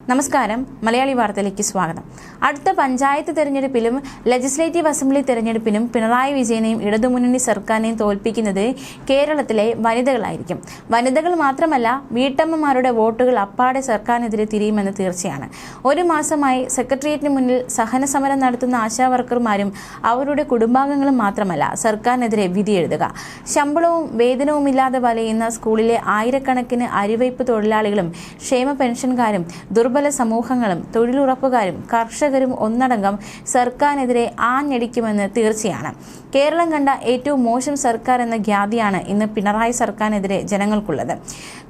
നമസ്കാരം. മലയാളി വാർത്തയിലേക്ക് സ്വാഗതം. അടുത്ത പഞ്ചായത്ത് തെരഞ്ഞെടുപ്പിലും ലെജിസ്ലേറ്റീവ് അസംബ്ലി തെരഞ്ഞെടുപ്പിനും പിണറായി വിജയനെയും ഇടതുമുന്നണി സർക്കാരിനെയും തോൽപ്പിക്കുന്നത് കേരളത്തിലെ വനിതകളായിരിക്കും. വനിതകൾ മാത്രമല്ല വീട്ടമ്മമാരുടെ വോട്ടുകൾ അപ്പാടെ സർക്കാരിനെതിരെ തിരിയുമെന്ന് തീർച്ചയാണ്. ഒരു മാസമായി സെക്രട്ടേറിയറ്റിന് മുന്നിൽ സഹന സമരം നടത്തുന്ന ആശാ വർക്കർമാരും അവരുടെ കുടുംബാംഗങ്ങളും മാത്രമല്ല സർക്കാരിനെതിരെ വിധിയെഴുതുക ശമ്പളവും വേതനവും ഇല്ലാതെ വലയുന്ന സ്കൂളിലെ ആയിരക്കണക്കിന് അരിവയ്പ് തൊഴിലാളികളും ക്ഷേമ പെൻഷൻകാരും ദുർബല സമൂഹങ്ങളും തൊഴിലുറപ്പുകാരും കർഷകരും ഒന്നടങ്കം സർക്കാരിനെതിരെ ആഞ്ഞടിക്കുമെന്ന് തീർച്ചയാണ്. കേരളം കണ്ട ഏറ്റവും മോശം സർക്കാർ എന്ന ഖ്യാതിയാണ് ഇന്ന് പിണറായി സർക്കാരിനെതിരെ ജനങ്ങൾക്കുള്ളത്.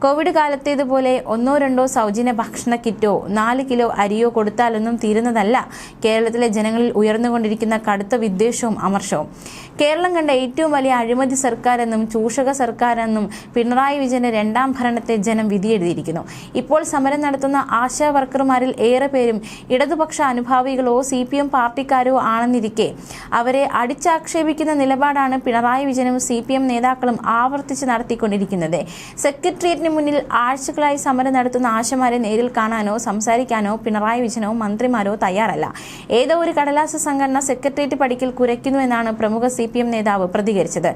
കോവിഡ് കാലത്തേതുപോലെ ഒന്നോ രണ്ടോ സൗജന്യ ഭക്ഷണ കിറ്റോ നാല് കിലോ അരിയോ കൊടുത്താലൊന്നും തീരുന്നതല്ല കേരളത്തിലെ ജനങ്ങളിൽ ഉയർന്നുകൊണ്ടിരിക്കുന്ന കടുത്ത വിദ്വേഷവും അമർഷവും. കേരളം കണ്ട ഏറ്റവും വലിയ അഴിമതി സർക്കാരെന്നും ചൂഷക സർക്കാരെന്നും പിണറായി വിജയന്റെ രണ്ടാം ഭരണത്തെ ജനം വിധിയെഴുതിയിരിക്കുന്നു. ഇപ്പോൾ സമരം നടത്തുന്ന ആശാ വർക്കർമാരിൽ ഏറെ പേരും ഇടതുപക്ഷ അനുഭാവികളോ സി പി എം പാർട്ടിക്കാരോ ആണെന്നിരിക്കെ. അവരെ അടിച്ചാക്ഷേപിക്കുന്ന നിലപാടാണ് പിണറായി വിജയനും സി പി എം നേതാക്കളും ആവർത്തിച്ച് നടത്തിക്കൊണ്ടിരിക്കുന്നത്. സെക്രട്ടേറിയറ്റിന് മുന്നിൽ ആഴ്ചകളായി സമരം നടത്തുന്ന ആശമാരെ നേരിൽ കാണാനോ സംസാരിക്കാനോ പിണറായി വിജയനോ മന്ത്രിമാരോ തയ്യാറല്ല. ഏതോ ഒരു കടലാസ സംഘടന സെക്രട്ടേറിയറ്റ് പടിക്കൽ കുരയ്ക്കുന്നു എന്നാണ് പ്രമുഖ സി പി എം നേതാവ് പ്രതികരിച്ചത്.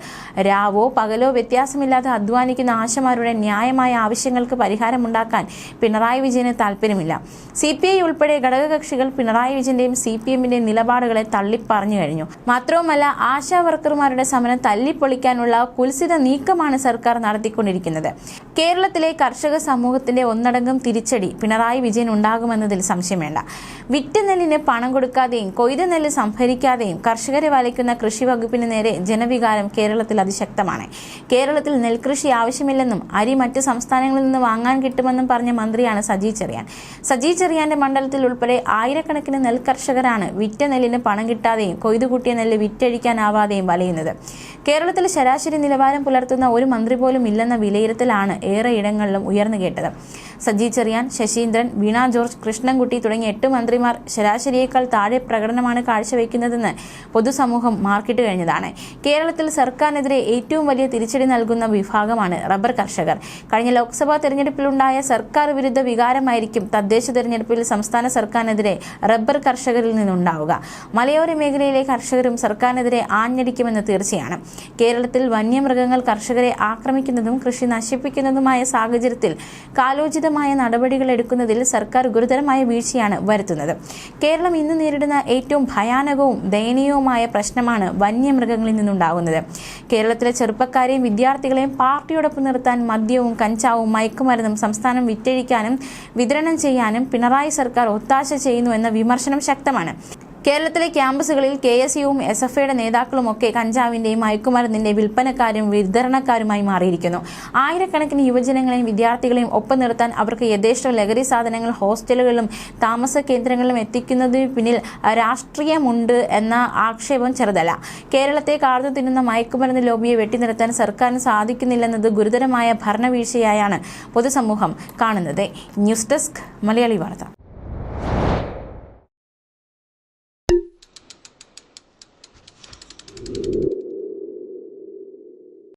രാവോ പകലോ വ്യത്യാസമില്ലാതെ അധ്വാനിക്കുന്ന ആശമാരുടെ ന്യായമായ ആവശ്യങ്ങൾക്ക് പരിഹാരമുണ്ടാക്കാൻ പിണറായി വിജയന് താല്പര്യമില്ല സി പി ഐ ഉൾപ്പെടെ ഘടകകക്ഷികൾ പിണറായി വിജയന്റെയും സി പി എമ്മിന്റെയും നിലപാടുകളെ തള്ളിപ്പറഞ്ഞു കഴിഞ്ഞു. മാത്രവുമല്ല ആശാ വർക്കർമാരുടെ സമരം തല്ലിപ്പൊളിക്കാനുള്ള കുൽസിത നീക്കമാണ് സർക്കാർ നടത്തിക്കൊണ്ടിരിക്കുന്നത്. കേരളത്തിലെ കർഷക സമൂഹത്തിന്റെ ഒന്നടങ്കം തിരിച്ചടി പിണറായി വിജയൻ ഉണ്ടാകുമെന്നതിൽ സംശയം വേണ്ട വിറ്റ നെല്ലിന് പണം കൊടുക്കാതെയും കൊയ്ത നെല്ല് സംഭരിക്കാതെയും കർഷകരെ വലയ്ക്കുന്ന കൃഷി വകുപ്പിന് നേരെ ജനവികാരം കേരളത്തിൽ അതിശക്തമാണ്. കേരളത്തിൽ നെൽകൃഷി ആവശ്യമില്ലെന്നും അരി മറ്റ് സംസ്ഥാനങ്ങളിൽ നിന്ന് വാങ്ങാൻ കിട്ടുമെന്നും പറഞ്ഞ മന്ത്രിയാണ് സജി ചെറിയാൻ. സജി ചെറിയാന്റെ മണ്ഡലത്തിൽ ഉൾപ്പെടെ ആയിരക്കണക്കിന് നെൽ കർഷകരാണ് വിറ്റ നെല്ലിന് പണം കിട്ടാതെയും കൊയ്തു കൂട്ടിയ നെല്ല് വിറ്റഴിക്കാനാവാതെയും വലയുന്നത്. കേരളത്തിൽ ശരാശരി നിലവാരം പുലർത്തുന്ന ഒരു മന്ത്രി പോലും ഇല്ലെന്ന വിലയിരുത്തലാണ് ഏറെ ഇടങ്ങളിലും ഉയർന്നു കേട്ടത്. സജി ചെറിയാൻ ശശീന്ദ്രൻ വീണ ജോർജ് കൃഷ്ണൻകുട്ടി തുടങ്ങിയ എട്ട് മന്ത്രിമാർ ശരാശരിയേക്കാൾ താഴെ പ്രകടനമാണ് കാഴ്ചവെക്കുന്നതെന്ന് പൊതുസമൂഹം മാർക്കിട്ട് കഴിഞ്ഞതാണ്. കേരളത്തിൽ സർക്കാരിനെതിരെ ഏറ്റവും വലിയ തിരിച്ചടി നൽകുന്ന വിഭാഗമാണ് റബ്ബർ കർഷകർ. കഴിഞ്ഞ ലോക്സഭാ തെരഞ്ഞെടുപ്പിലുണ്ടായ സർക്കാർ വിരുദ്ധ വികാരമായിരിക്കും തദ്ദേശ തെരഞ്ഞെടുപ്പിൽ സംസ്ഥാന സർക്കാരിനെതിരെ റബ്ബർ കർഷകരിൽ നിന്നുണ്ടാവുക. മലയോര മേഖലയിലെ കർഷകരും സർക്കാരിനെതിരെ ആഞ്ഞടിക്കുമെന്ന് തീർച്ചയാണ്. കേരളത്തിൽ വന്യമൃഗങ്ങൾ കർഷകരെ ആക്രമിക്കുന്നതും കൃഷി നശിപ്പിക്കുന്നതുമായ സാഹചര്യത്തിൽ കാലോചിതമായ നടപടികൾ എടുക്കുന്നതിൽ സർക്കാർ ഗുരുതരമായ വീഴ്ചയാണ് വരുത്തുന്നത്. കേരളം ഇന്ന് നേരിടുന്ന ഏറ്റവും ഭയാനകവും ദയനീയവുമായ പ്രശ്നമാണ് വന്യമൃഗങ്ങളിൽ നിന്നുണ്ടാകുന്നത്. കേരളത്തിലെ ചെറുപ്പക്കാരെയും വിദ്യാർത്ഥികളെയും പാർട്ടിയോടൊപ്പം നിർത്താൻ മദ്യവും കഞ്ചാവും മയക്കുമരുന്നും സംസ്ഥാനം വിറ്റഴിക്കാനും വിതരണം ചെയ്യാനും പിണറായി സർക്കാർ ഒത്താശ ചെയ്യുന്നുവെന്ന വിമർശനം ശക്തമാണ്. കേരളത്തിലെ ക്യാമ്പസുകളിൽ കെ എസ് യുവും എസ് എഫ് ഐയുടെ നേതാക്കളുമൊക്കെ കഞ്ചാവിന്റെയും മയക്കുമരുന്നിന്റെ വിൽപ്പനക്കാരും വിതരണക്കാരുമായി മാറിയിരിക്കുന്നു. ആയിരക്കണക്കിന് യുവജനങ്ങളെയും വിദ്യാർത്ഥികളെയും ഒപ്പം നിർത്താൻ അവർക്ക് യഥേഷ്ട ലഹരി സാധനങ്ങൾ ഹോസ്റ്റലുകളിലും താമസ കേന്ദ്രങ്ങളിലും എത്തിക്കുന്നതിന് പിന്നിൽ രാഷ്ട്രീയമുണ്ട് എന്ന ആക്ഷേപം ചെറുതല്ല. കേരളത്തെ കാർന്നു തിന്നുന്ന മയക്കുമരുന്ന് ലോബിയെ വെട്ടിനിർത്താൻ സർക്കാരിന് സാധിക്കുന്നില്ലെന്നത് ഗുരുതരമായ ഭരണവീഴ്ചയായാണ് പൊതുസമൂഹം കാണുന്നത്. ന്യൂസ് ഡെസ്ക് മലയാളി വാർത്ത.